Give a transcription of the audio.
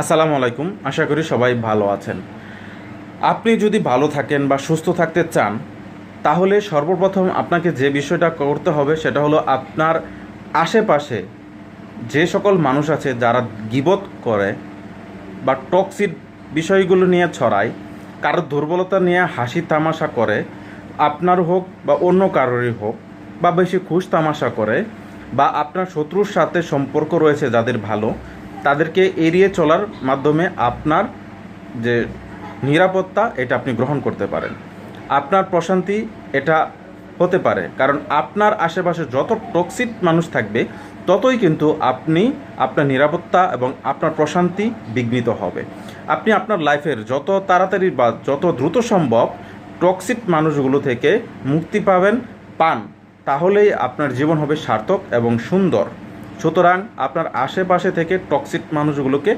আসসালামু আলাইকুম, আশা করি সবাই ভালো আছেন। আপনি যদি ভালো থাকেন বা সুস্থ থাকতে চান, তাহলে সর্বপ্রথম আপনাকে যে বিষয়টা করতে হবে সেটা হলো আপনার আশেপাশে যে সকল মানুষ আছে যারা গিবত করে বা টক্সিক বিষয়গুলো নিয়ে ছড়ায় কারোর দুর্বলতা নিয়ে হাসি তামাশা করে, আপনার হোক বা অন্য কারোরই হোক, বা বেশি খুশ তামাশা করে, বা আপনার শত্রুর সাথে সম্পর্ক রয়েছে যাদের ভালো তাদেরকে এড়িয়ে চলার মাধ্যমে আপনার যে নিরাপত্তা, এটা আপনি গ্রহণ করতে পারেন। আপনার প্রশান্তি এটা হতে পারে, কারণ আপনার আশেপাশে যত টক্সিক মানুষ থাকবে, ততই কিন্তু আপনি আপনার নিরাপত্তা এবং আপনার প্রশান্তি বিঘ্নিত হবে। আপনি আপনার লাইফের যত তাড়াতাড়ি বা যত দ্রুত সম্ভব টক্সিক মানুষগুলো থেকে মুক্তি পাবেন, পান। তাহলেই আপনার জীবন হবে সার্থক এবং সুন্দর। সুতরাং আপনার আশেপাশে থেকে টক্সিক মানুষগুলোকে